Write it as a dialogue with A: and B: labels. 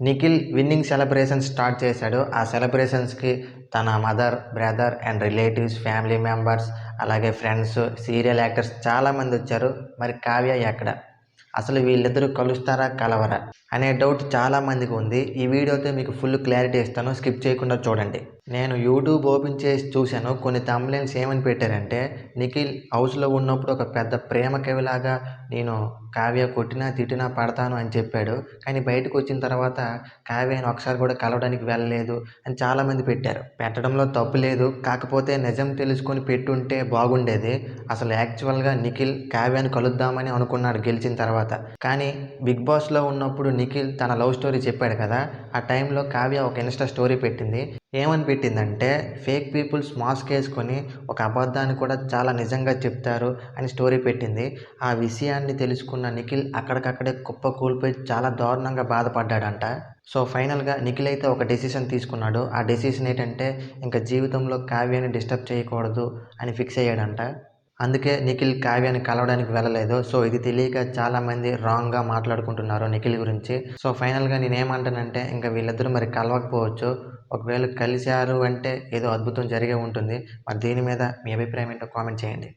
A: Nikhil winnowing celebrations start చేశాడు. ఆ సెలబ్రేషన్స్కి తన mother brother and relatives family members అలాగే ఫ్రెండ్స్ సీరియల్ యాక్టర్స్ చాలామంది వచ్చారు. మరి కావ్య ఎక్కడ? అసలు వీళ్ళిద్దరూ కలుస్తారా కలవరా? అనే డౌట్ చాలా మందికి ఉంది. ఈ వీడియోతో మీకు ఫుల్ క్లారిటీ ఇస్తాను. స్కిప్ చేయకుండా చూడండి. నేను యూట్యూబ్ ఓపెన్ చేసి చూశాను. కొన్ని తమ్లైన్స్ ఏమని పెట్టారంటే నిఖిల్ హౌస్లో ఉన్నప్పుడు ఒక పెద్ద ప్రేమ కవిలాగా నేను కావ్య కొట్టినా తిట్టినా పడతాను అని చెప్పాడు. కానీ బయటకు వచ్చిన తర్వాత కావ్యను ఒకసారి కూడా కలవడానికి వెళ్ళలేదు అని చాలామంది పెట్టారు. పెట్టడంలో తప్పు లేదు. కాకపోతే నిజం తెలుసుకొని పెట్టుంటే బాగుండేది. అసలు యాక్చువల్గా నిఖిల్ కావ్యాన్ని కలుద్దామని అనుకున్నాడు గెలిచిన తర్వాత. కానీ బిగ్ బాస్లో ఉన్నప్పుడు నిఖిల్ తన లవ్ స్టోరీ చెప్పాడు కదా ఆ టైంలో కావ్య ఒక ఇన్స్టా స్టోరీ పెట్టింది. ఏమని పెట్టిందంటే ఫేక్ పీపుల్స్ మాస్క్ వేసుకొని ఒక అబద్ధాన్ని కూడా చాలా నిజంగా చెప్తారు అని స్టోరీ పెట్టింది. ఆ విషయాన్ని తెలుసుకున్న నిఖిల్ అక్కడికక్కడే కుప్ప కూలిపోయి చాలా దారుణంగా బాధపడ్డాడంట. సో ఫైనల్గా నిఖిల్ అయితే ఒక డెసిషన్ తీసుకున్నాడు. ఆ డెసిషన్ ఏంటంటే ఇంకా జీవితంలో కావ్యాన్ని డిస్టర్బ్ చేయకూడదు అని ఫిక్స్ అయ్యాడంట. అందుకే నిఖిల్ కావ్యాన్ని కలవడానికి వెళ్ళలేదు. సో ఇది తెలియక చాలామంది రాంగ్గా మాట్లాడుకుంటున్నారు నిఖిల్ గురించి. సో ఫైనల్గా నేను ఏమంటానంటే ఇంకా వీళ్ళిద్దరూ మరి కలవకపోవచ్చు. ఒకవేళ కలిశారు అంటే ఏదో అద్భుతం జరిగే ఉంటుంది. మరి దీని మీద మీ అభిప్రాయం ఏంటో కామెంట్ చేయండి.